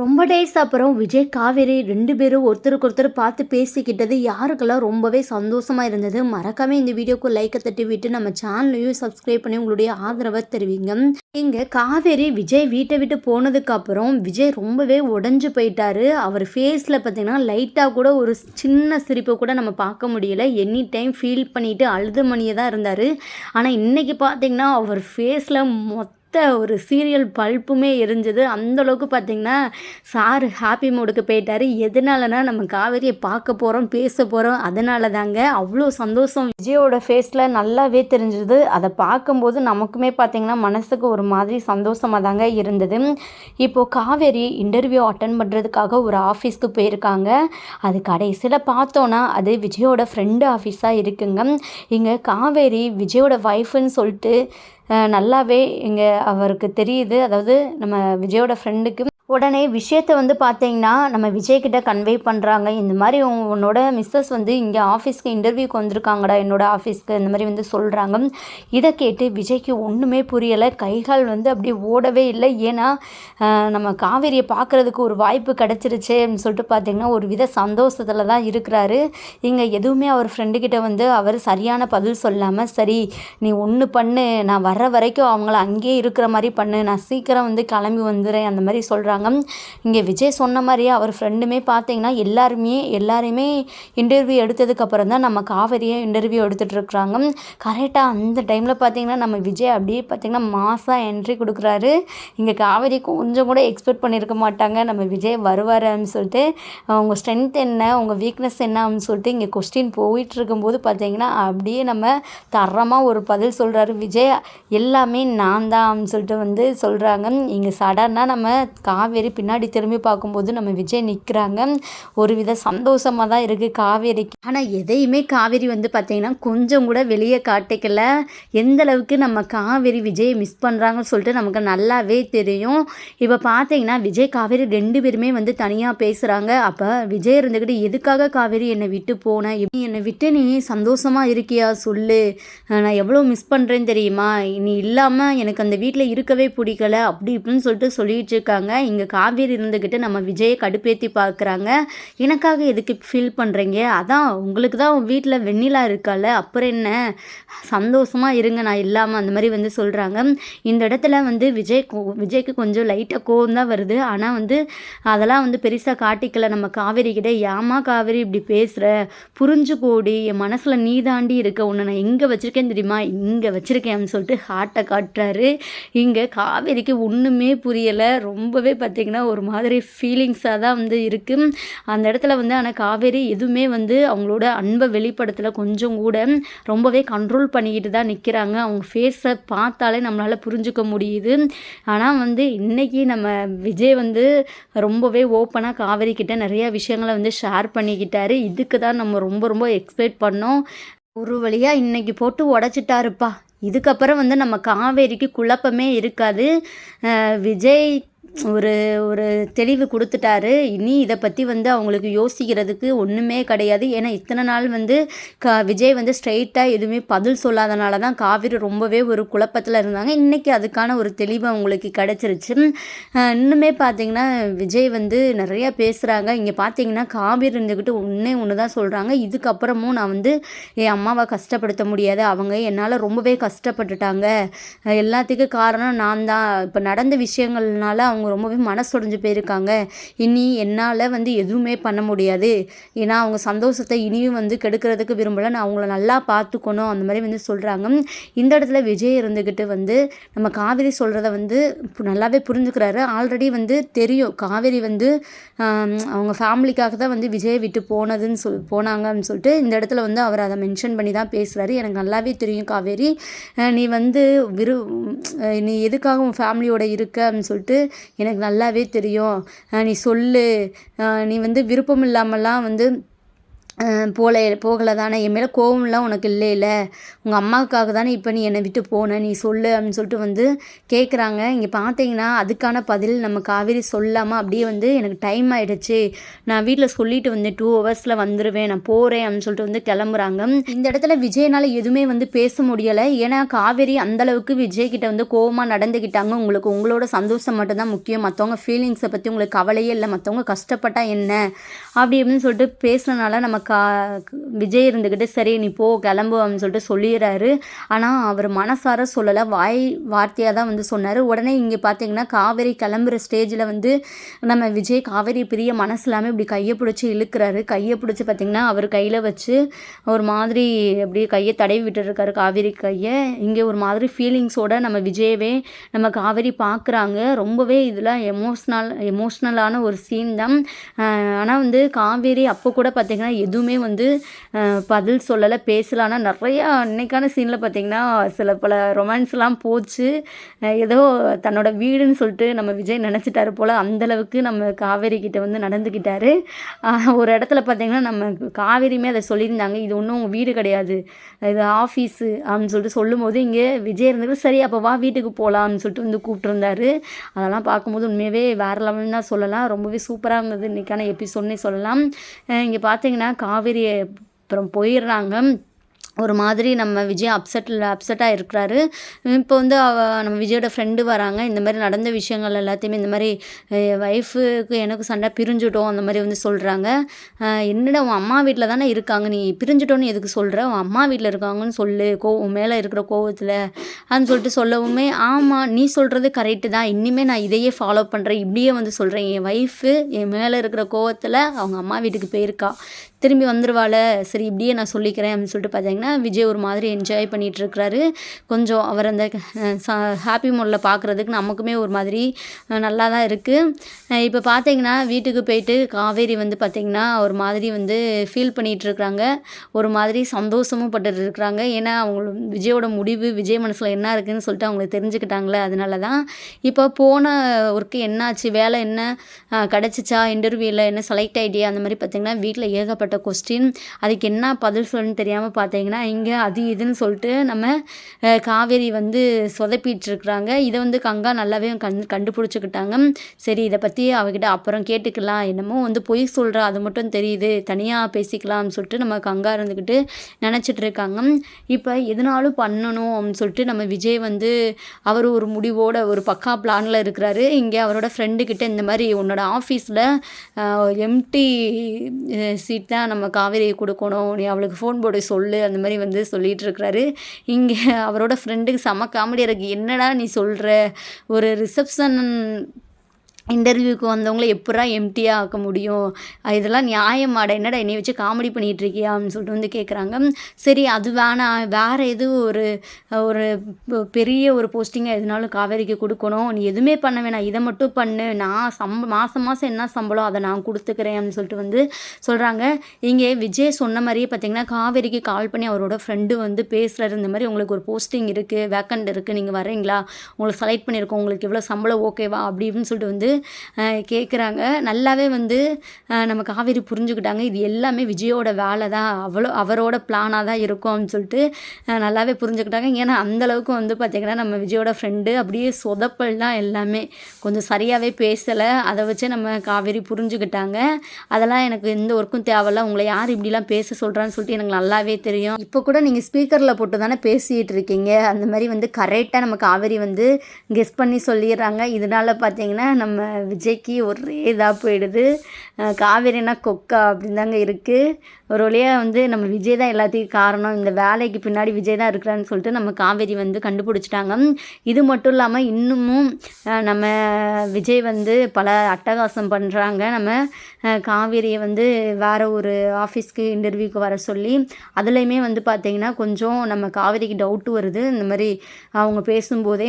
ரொம்ப டேஸ் அப்புறம் விஜய் காவேரி ரெண்டு பேரும் ஒருத்தருக்கு ஒருத்தர் பார்த்து பேசிக்கிட்டது யாருக்கெல்லாம் ரொம்பவே சந்தோஷமாக இருந்தது மறக்காம இந்த வீடியோக்கு லைக்கை தட்டி விட்டு நம்ம சேனலையும் சப்ஸ்கிரைப் பண்ணி உங்களுடைய ஆதரவை தெரிவிங்க. இங்கே காவேரி விஜய் வீட்டை விட்டு போனதுக்கப்புறம் விஜய் ரொம்பவே உடஞ்சு போயிட்டாரு. அவர் ஃபேஸில் பார்த்தீங்கன்னா லைட்டாக கூட ஒரு சின்ன சிரிப்பை கூட நம்ம பார்க்க முடியல. எனி டைம் ஃபீல் பண்ணிட்டு அழுது மணியே தான் இருந்தார். ஆனால் இன்றைக்கி பார்த்தீங்கன்னா அவர் ஃபேஸில் மொத்த ஒரு சீரியல் பல்ப்புமே எரிஞ்சது. அந்தளவுக்கு பார்த்தீங்கன்னா சார் ஹாப்பி மூடுக்கு போயிட்டாரு. எதனாலனா நம்ம காவேரியை பார்க்க போகிறோம் பேச போகிறோம் அதனால தாங்க அவ்வளோ சந்தோஷம். விஜயோட ஃபேஸில் நல்லாவே தெரிஞ்சது. அதை பார்க்கும்போது நமக்குமே பார்த்தீங்கன்னா மனசுக்கு ஒரு மாதிரி சந்தோஷமாக தாங்க இருந்தது. இப்போது காவேரி இன்டர்வியூ அட்டன் பண்ணுறதுக்காக ஒரு ஆஃபீஸ்க்கு போயிருக்காங்க. அது கடைசியில் பார்த்தோன்னா அது விஜயோட ஃப்ரெண்டு ஆஃபீஸாக இருக்குங்க. இங்கே காவேரி விஜயோட ஒய்ஃப்னு சொல்லிட்டு நல்லாவே இங்கே அவருக்கு தெரியுது. அதாவது நம்ம விஜயோட ஃப்ரெண்டுக்கு உடனே விஷயத்தை வந்து பார்த்தீங்கன்னா நம்ம விஜய்கிட்ட கன்வே பண்ணுறாங்க இந்த மாதிரி உன்னோட மிஸ்ஸஸ் வந்து இங்கே ஆஃபீஸ்க்கு இன்டர்வியூக்கு வந்திருக்காங்கடா என்னோட ஆஃபீஸ்க்கு இந்த மாதிரி வந்து சொல்கிறாங்க இதை கேட்டு விஜய்க்கு ஒன்றுமே புரியலை. கைகால் வந்து அப்படியே ஓடவே இல்லை. ஏன்னா நம்ம காவேரியை பார்க்குறதுக்கு ஒரு வாய்ப்பு கிடச்சிருச்சே அப்படின்னு சொல்லிட்டு பார்த்தீங்கன்னா ஒரு வித சந்தோஷத்தில் தான் இருக்கிறாரு. இங்கே எதுவுமே அவர் ஃப்ரெண்டுக்கிட்ட வந்து அவர் சரியான பதில் சொல்லாமல் சரி நீ ஒன்று பண்ணு. நான் வர்ற வரைக்கும் அவங்கள அங்கேயே இருக்கிற மாதிரி பண்ணு. நான் சீக்கிரம் வந்து கிளம்பி வந்துடுறேன் அந்த மாதிரி சொல்கிறாங்க இங்கே விஜய் சொன்ன மாதிரியே அவர் ஃப்ரெண்டுமே பார்த்தீங்கன்னா எல்லாருமே எல்லாருமே இன்டர்வியூ எடுத்ததுக்கப்புறம் தான் நம்ம காவேரியை இன்டர்வியூ எடுத்துகிட்ருக்குறாங்க கரெக்டாக அந்த டைமில் பார்த்தீங்கன்னா நம்ம விஜய் அப்படியே பார்த்தீங்கன்னா மாசாக என்ட்ரி கொடுக்குறாரு. இங்கே காவேரி கொஞ்சம் கூட எக்ஸ்பெக்ட் பண்ணியிருக்க மாட்டாங்க. நம்ம விஜய் வருவாருன்னு சொல்லிட்டு உங்கள் ஸ்ட்ரென்த் என்ன உங்கள் வீக்னஸ் என்ன அப்படின்னு சொல்லிட்டு இங்கே கொஸ்டின் போயிட்டு இருக்கும்போது பார்த்தீங்கன்னா அப்படியே நம்ம தரமாக ஒரு பதில் சொல்கிறாரு விஜய். எல்லாமே நான் தான் அப்படின்னு சொல்லிட்டு வந்து சொல்கிறாங்க இங்கே சடனாக நம்ம காவேரி பின்னாடி திரும்பி பார்க்கும்போது நம்ம விஜய் நிற்கிறாங்க ஒரு வித சந்தோஷமாக தான் இருக்குது காவேரிக்கு ஆனால் எதையுமே காவேரி வந்து பார்த்திங்கன்னா கொஞ்சம் கூட வெளியே காட்டிக்கல. எந்த அளவுக்கு நம்ம காவேரி விஜயை மிஸ் பண்ணுறாங்கன்னு சொல்லிட்டு நமக்கு நல்லாவே தெரியும். இப்போ பார்த்தீங்கன்னா விஜய் காவேரி ரெண்டு பேருமே வந்து தனியாக பேசுகிறாங்க அப்போ விஜய் இருந்துக்கிட்டு எதுக்காக காவேரி என்னை விட்டு போன? இப்படி என்னை விட்டு நீ சந்தோஷமாக இருக்கியா? சொல்லு. நான் எவ்வளோ மிஸ் பண்ணுறேன்னு தெரியுமா? நீ இல்லாமல் எனக்கு அந்த வீட்டில் இருக்கவே பிடிக்கல. அப்படி இப்படின்னு சொல்லிட்டு சொல்லிகிட்டு இருக்காங்க. இங்கே காவேரி இருந்துக்கிட்டு நம்ம விஜயை கடுப்பேற்றி பார்க்குறாங்க. எனக்காக எதுக்கு ஃபீல் பண்ணுறீங்க அதான் உங்களுக்கு தான் உன் வீட்டில் வெண்ணிலா இருக்கால அப்புறம் என்ன? சந்தோஷமாக இருங்க நான் இல்லாமல் அந்த மாதிரி வந்து சொல்கிறாங்க இந்த இடத்துல வந்து விஜய் கோ- விஜய்க்கு கொஞ்சம் லைட்டாக கோவம் தான் வருது. ஆனால் வந்து அதெல்லாம் வந்து பெருசாக காட்டிக்கல. நம்ம காவேரி கிட்ட ஏமா காவேரி இப்படி பேசுகிற புரிஞ்சு கூடி என் மனசில் நீ தாண்டி இருக்க. உன்னை நான் எங்கே வச்சுருக்கேன் தெரியுமா? இங்கே வச்சுருக்கேன் சொல்லிட்டு ஹார்ட்டை காட்டுறாரு. இங்கே காவேரிக்கு ஒன்றுமே புரியலை. ரொம்பவே பார்த்திங்கன்னா ஒரு மாதிரி ஃபீலிங்ஸாக தான் வந்து இருக்குது அந்த இடத்துல வந்து ஆனால் காவேரி எதுவுமே வந்து அவங்களோட அன்பை வெளிப்படத்தில். கொஞ்சம் கூட ரொம்பவே கண்ட்ரோல் பண்ணிக்கிட்டு தான் நிற்கிறாங்க அவங்க ஃபேஸை பார்த்தாலே நம்மளால் புரிஞ்சுக்க முடியுது. ஆனால் வந்து இன்றைக்கி நம்ம விஜய் வந்து ரொம்பவே ஓப்பனாக காவேரி கிட்ட நிறையா விஷயங்களை வந்து ஷேர் பண்ணிக்கிட்டாரு. இதுக்கு தான் நம்ம ரொம்ப ரொம்ப எக்ஸ்பெக்ட் பண்ணோம். ஒரு வழியாக இன்றைக்கி போட்டு உடச்சிட்டாருப்பா. இதுக்கப்புறம் வந்து நம்ம காவேரிக்கு குழப்பமே இருக்காது. விஜய் ஒரு ஒரு தெளிவு கொடுத்துட்டாரு. இனி இதை பற்றி வந்து அவங்களுக்கு யோசிக்கிறதுக்கு ஒன்றுமே கிடையாது. ஏன்னா இத்தனை நாள் வந்து க விஜய் வந்து ஸ்ட்ரைட்டாக எதுவுமே பதில் சொல்லாதனால தான் காவிரி ரொம்பவே ஒரு குழப்பத்தில் இருந்தாங்க. இன்றைக்கி அதுக்கான ஒரு தெளிவு அவங்களுக்கு கிடச்சிருச்சு. இன்னுமே பார்த்தீங்கன்னா விஜய் வந்து நிறையா பேசுகிறாங்க இங்கே பார்த்தீங்கன்னா காவிரி இருந்துக்கிட்டு ஒன்றே ஒன்று தான் சொல்கிறாங்க இதுக்கப்புறமும் நான் வந்து என் அம்மாவை கஷ்டப்படுத்த முடியாது. அவங்க என்னால் ரொம்பவே கஷ்டப்பட்டுட்டாங்க. எல்லாத்துக்கும் காரணம் நான் தான். இப்போ நடந்த விஷயங்கள்னால அவங்க அவங்க ரொம்பவே மனசொடைஞ்சு போயிருக்காங்க இனி என்னால் வந்து எதுவுமே பண்ண முடியாது. ஏன்னா அவங்க சந்தோஷத்தை இனியும் வந்து கெடுக்கிறதுக்கு விரும்பலை. நான் அவங்கள நல்லா பார்த்துக்கணும் அந்த மாதிரி வந்து சொல்கிறாங்க இந்த இடத்துல விஜய் இருந்துக்கிட்டு வந்து நம்ம காவேரி சொல்கிறத வந்து பு- நல்லாவே புரிஞ்சுக்கிறாரு. ஆல்ரெடி வந்து தெரியும். காவேரி வந்து அவங்க ஃபேமிலிக்காக தான் வந்து விஜயை விட்டு போனதுன்னு சொல் போனாங்கன்னு சொல்லிட்டு இந்த இடத்துல வந்து அவர் அதை மென்ஷன் பண்ணி தான் பேசுகிறாரு எனக்கு நல்லாவே தெரியும் காவேரி. நீ வந்து விரு நீ எதுக்காக உன் ஃபேமிலியோட இருக்க? அப்படின்னு சொல்லிட்டு எனக்கு நல்லாவே தெரியும். நீ சொல்லு. நீ வந்து விருப்பம் இல்லாமலாம் வந்து போல போகலை தானே? என் மேலே கோவம்லாம் உனக்கு இல்லைல்ல உங்கள் அம்மாவுக்காக தானே இப்போ நீ என்னை விட்டு போன? நீ சொல்லு அப்படின்னு சொல்லிட்டு வந்து கேட்குறாங்க இங்கே பார்த்தீங்கன்னா அதுக்கான பதில் நம்ம காவேரி சொல்லாமல் அப்படியே வந்து எனக்கு டைம் ஆகிடுச்சு நான் வீட்டில் சொல்லிட்டு வந்து டூ ஹவர்ஸில் வந்துடுவேன் நான் போகிறேன் அப்படின்னு சொல்லிட்டு வந்து கிளம்புறாங்க. இந்த இடத்துல விஜய்னால் எதுவுமே வந்து பேச முடியலை. ஏன்னா காவேரி அந்தளவுக்கு விஜய்கிட்ட வந்து கோவமாக நடந்துக்கிட்டாங்க உங்களுக்கு உங்களோட சந்தோஷம் மட்டும்தான் முக்கியம். மற்றவங்க ஃபீலிங்ஸை பற்றி உங்களுக்கு கவலையே இல்லை. மற்றவங்க கஷ்டப்பட்டால் என்ன? அப்படி அப்படின்னு சொல்லிட்டு பேசுனனால நம்ம கா விஜய் இருந்துக்கிட்டு சரி நீ போ கிளம்பு அப்படின்னு சொல்லிட்டு சொல்லிடுறாரு. ஆனால் அவர் மனசார சொல்லலை. வாய் வார்த்தையாக தான் வந்து சொன்னார். உடனே இங்கே பார்த்தீங்கன்னா காவேரி கிளம்புற ஸ்டேஜில் வந்து நம்ம விஜய் காவேரி பிரிய மனசு இல்லாமல் இப்படி கையை பிடிச்சி இழுக்கிறாரு. கையை பிடிச்சி பார்த்திங்கன்னா அவர் கையில் வச்சு ஒரு மாதிரி அப்படியே கையை தடவி விட்டுருக்காரு காவேரி கையை. இங்கே ஒரு மாதிரி ஃபீலிங்ஸோட நம்ம விஜயவே நம்ம காவேரி பார்க்குறாங்க ரொம்பவே இதில் எமோஷ்னல் எமோஷ்னலான ஒரு சீன் தான். ஆனால் வந்து காவேரி அப்போ கூட பார்த்திங்கன்னா எதுவுமே வந்து பதில் சொல்லலை பேசலான்னா நிறையா இன்றைக்கான சீனில் பார்த்திங்கன்னா சில பல ரொமான்ஸ்லாம் போச்சு. ஏதோ தன்னோட வீடுன்னு சொல்லிட்டு நம்ம விஜய் நினச்சிட்டாரு போல் அந்தளவுக்கு நம்ம காவேரி கிட்டே வந்து நடந்துக்கிட்டாரு ஒரு இடத்துல பார்த்திங்கன்னா நம்ம காவேரியுமே அதை சொல்லியிருந்தாங்க. இது ஒன்றும் உங்கள் வீடு கிடையாது. இது ஆஃபீஸு அப்படின்னு சொல்லிட்டு சொல்லும்போது இங்கே விஜய் இருந்துட்டு சரி அப்போ வா வீட்டுக்கு போகலாம்னு சொல்லிட்டு வந்து கூப்பிட்டுருந்தாரு. அதெல்லாம் பார்க்கும்போது உண்மையாகவே வேறு லெவல்னு தான் சொல்லலாம். ரொம்பவே சூப்பராக இருந்தது. இன்றைக்கான எபிசோட்னே சொல்லலாம். இங்கே பார்த்தீங்கன்னா காவேரி அப்புறம் போயிடுறாங்க. ஒரு மாதிரி நம்ம விஜய் அப்செட்டில் அப்செட்டாக இருக்கிறாரு. இப்போ வந்து அவ நம்ம விஜயோட ஃப்ரெண்டு வராங்க. இந்த மாதிரி நடந்த விஷயங்கள் எல்லாத்தையுமே இந்த மாதிரி ஒய்ஃபுக்கு எனக்கு சண்டை பிரிஞ்சுட்டோம் அந்த மாதிரி வந்து சொல்கிறாங்க என்னடா உன் அம்மா வீட்டில் தானே இருக்காங்க. நீ பிரிஞ்சுட்டோன்னு எதுக்கு சொல்கிற உன் அம்மா வீட்டில் இருக்காங்கன்னு சொல்லு. கோ உன் மேலே இருக்கிற கோவத்தில். அப்படின்னு சொல்லிட்டு சொல்லவுமே ஆமாம் நீ சொல்கிறது கரெக்டு தான். இனிமேல் நான் இதையே ஃபாலோ பண்ணுறேன் இப்படியே வந்து சொல்கிறேன் என் ஒய்ஃபு என் மேலே இருக்கிற கோவத்தில் அவங்க அம்மா வீட்டுக்கு போயிருக்கா. திரும்பி வந்துடுவாள் சரி இப்படியே நான் சொல்லிக்கிறேன் அப்படின்னு சொல்லிட்டு பார்த்தீங்கன்னா விஜய் ஒரு மாதிரி என்ஜாய் பண்ணிகிட்ருக்கிறாரு கொஞ்சம் அவர் அந்த ஹாப்பி மூடில் பார்க்குறதுக்கு நமக்குமே ஒரு மாதிரி நல்லா தான் இருக்குது இப்போ பார்த்தீங்கன்னா வீட்டுக்கு போயிட்டு காவேரி வந்து பார்த்திங்கன்னா ஒரு மாதிரி வந்து ஃபீல் பண்ணிகிட்ருக்குறாங்க ஒரு மாதிரி சந்தோஷமும் பட்டுட்டு இருக்கிறாங்க ஏன்னா அவங்க விஜயோட முடிவு விஜய் மனசில் என்ன இருக்குதுன்னு சொல்லிட்டு அவங்களுக்கு தெரிஞ்சுக்கிட்டாங்களே அதனால தான் இப்போ போன ஒர்க்கு என்னாச்சு? வேலை என்ன? கிடச்சிச்சா? இன்டர்வியூவில் என்ன? செலக்ட் ஆகிட்டியா அந்த மாதிரி பார்த்திங்கன்னா வீட்டில் ஏகப்பட்ட கேட்கப்பட்ட கொஸ்டின் அதுக்கு என்ன பதில் சொல்லணும்னு தெரியாமல் பார்த்தீங்கன்னா இங்கே அது இதுன்னு சொல்லிட்டு நம்ம காவேரி வந்து சொதப்பிட்டுருக்குறாங்க. இதை வந்து கங்கா நல்லாவே கண் கண்டுபிடிச்சிக்கிட்டாங்க. சரி இதை பற்றி அவகிட்ட அப்புறம் கேட்டுக்கலாம். என்னமோ வந்து பொய் சொல்கிறா அது மட்டும் தெரியுது. தனியாக பேசிக்கலாம்னு சொல்லிட்டு நம்ம கங்கா இருந்துக்கிட்டு நினச்சிட்டு இருக்காங்க. இப்போ எதனாலும் பண்ணணும் அப்படின்னு சொல்லிட்டு நம்ம விஜய் வந்து அவர் ஒரு முடிவோட ஒரு பக்கா பிளானில் இருக்கிறாரு. இங்கே அவரோட ஃப்ரெண்டுக்கிட்ட இந்த மாதிரி உன்னோட ஆஃபீஸில் எம்டி சீட் தான் தான் நம்ம காவேரியை கொடுக்கணும். நீ அவளுக்கு ஃபோன் போட்டு சொல்லு அந்த மாதிரி வந்து சொல்லிகிட்டு இருக்கிறாரு. இங்கே அவரோட ஃப்ரெண்டுக்கு செம காமெடியாக இருக்குது என்னடா நீ சொல்கிற ஒரு ரிசப்ஷன் இன்டர்வியூக்கு வந்தவங்கள எப்படா எம்டியாக ஆக்க முடியும்? இதெல்லாம் நியாயமாடா என்னடா என்னை வச்சு காமெடி பண்ணிகிட்டு இருக்கியா? அப்படின்னு சொல்லிட்டு வந்து கேட்குறாங்க சரி அது வேணாம் வேறு எது ஒரு ஒரு பெரிய ஒரு போஸ்டிங்காக எதுனாலும் காவேரிக்கு கொடுக்கணும். நீ எதுவுமே பண்ண வேணாம். இதை மட்டும் பண்ணு. நான் சம்ப மாதம் மாதம் என்ன சம்பளம் அதை நான் கொடுத்துக்கிறேன் அப்படின்னு சொல்லிட்டு வந்து சொல்கிறாங்க இங்கே விஜய் சொன்ன மாதிரியே பார்த்தீங்கன்னா காவேரிக்கு கால் பண்ணி அவரோட ஃப்ரெண்டு வந்து பேசுகிறாரு இந்த மாதிரி உங்களுக்கு ஒரு போஸ்டிங் இருக்குது வேக்கண்ட் இருக்குது நீங்கள் வரீங்களா உங்களுக்கு செலக்ட் பண்ணியிருக்கோம். உங்களுக்கு எவ்வளோ சம்பளம் ஓகேவா அப்படின்னு சொல்லிட்டு வந்து கேட்குறாங்க நல்லாவே வந்து நம்ம காவேரி புரிஞ்சுக்கிட்டாங்க. இது எல்லாமே விஜயோட வேலை தான். அவ்வளோ அவரோட பிளானாக தான் இருக்கும் அப்படின்னு சொல்லிட்டு நல்லாவே புரிஞ்சுக்கிட்டாங்க. ஏன்னா அந்தளவுக்கு வந்து பார்த்திங்கன்னா நம்ம விஜயோட ஃப்ரெண்டு அப்படியே சொதப்பல் தான் எல்லாமே. கொஞ்சம் சரியாகவே பேசலை. அதை வச்சு நம்ம காவேரி புரிஞ்சுக்கிட்டாங்க. அதெல்லாம் எனக்கு எந்த ஒர்க்கும் தேவையில்ல. உங்களை யார் இப்படிலாம் பேச சொல்கிறான்னு சொல்லிட்டு எனக்கு நல்லாவே தெரியும். இப்போ கூட நீங்கள் ஸ்பீக்கரில் போட்டு தானே பேசிகிட்டு இருக்கீங்க. அந்த மாதிரி வந்து கரெக்டாக நம்ம காவேரி வந்து கெஸ் பண்ணி சொல்லிடுறாங்க. இதனால் பார்த்தீங்கன்னா நம்ம விஜய்க்கு ஒரே இதாக போயிடுது. காவேரினா கொக்கா அப்படின்னு தாங்க இருக்குது ஒரு வழியாக வந்து நம்ம விஜய் தான் எல்லாத்துக்கும் காரணம். இந்த வேலைக்கு பின்னாடி விஜய் தான் இருக்கிறான்னு சொல்லிட்டு நம்ம காவேரி வந்து கண்டுபிடிச்சிட்டாங்க. இது மட்டும் இல்லாமல் இன்னமும் நம்ம விஜய் வந்து பல அட்டகாசம் பண்ணுறாங்க நம்ம காவேரியை வந்து வேறு ஒரு ஆஃபீஸ்க்கு இன்டர்வியூக்கு வர சொல்லி அதுலேயுமே வந்து பார்த்திங்கன்னா கொஞ்சம் நம்ம காவேரிக்கு டவுட்டு வருது. இந்த மாதிரி அவங்க பேசும்போதே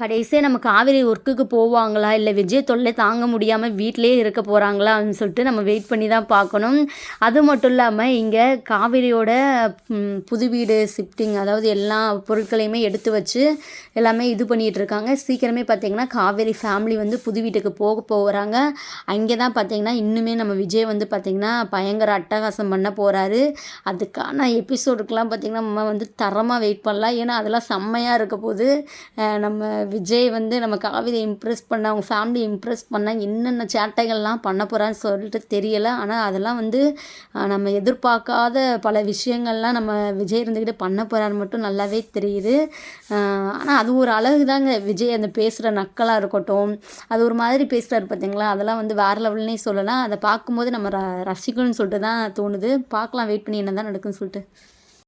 கடைசியாக நம்ம காவேரி ஒர்க்குக்கு போவாங்களா? இல்லை விஜய் தொல்லை தாங்க முடியாமல் வீட்டிலேயே இருக்க போகிறாங்களா அப்படின்னு சொல்லிட்டு நம்ம வெயிட் பண்ணி தான் பார்க்கணும். அது மட்டும் இல்லாமல் இங்கே காவேரியோட புது வீடு ஷிஃப்டிங் அதாவது எல்லா பொருட்களையுமே எடுத்து வச்சு எல்லாமே இது பண்ணிகிட்டு இருக்காங்க. சீக்கிரமே பார்த்திங்கன்னா காவேரி ஃபேமிலி வந்து புது வீட்டுக்கு போக போகிறாங்க அங்கே தான் பார்த்திங்கன்னா இன்னுமே நம்ம விஜய் வந்து பார்த்திங்கன்னா பயங்கர அட்டகாசம் பண்ண போகிறாரு அதுக்கான எபிசோடுக்கெலாம் பார்த்திங்கன்னா நம்ம வந்து தரமாக வெயிட் பண்ணலாம். ஏன்னா அதெல்லாம் செம்மையாக இருக்க போது நம்ம விஜய் வந்து நம்ம காவிரியை இம்ப்ரெஸ் பண்ண அவங்க ஃபேமிலி இம்ப்ரெஸ் பண்ண என்னென்ன சேட்டைகள்லாம் பண்ண போகிறான்னு சொல்லிட்டு தெரியலை. ஆனால் அதெல்லாம் வந்து நம்ம எதிர்பார்க்காத பல விஷயங்கள்லாம் நம்ம விஜய் இருந்துக்கிட்டு பண்ண போகிறான்னு மட்டும் நல்லாவே தெரியுது. ஆனால் அது ஒரு அழகு தாங்க விஜய் அந்த பேசுகிற நக்கலாக இருக்கட்டும் அது ஒரு மாதிரி பேசுகிறாரு பார்த்தீங்களா அதெல்லாம் வந்து வேறு லெவல்னே சொல்லலாம். அதை பார்க்கும்போது நம்ம ர ரசிக்கணும்னு சொல்லிட்டு தான் தோணுது. பார்க்கலாம் வெயிட் பண்ணி என்ன தான் நடக்குன்னு சொல்லிட்டு.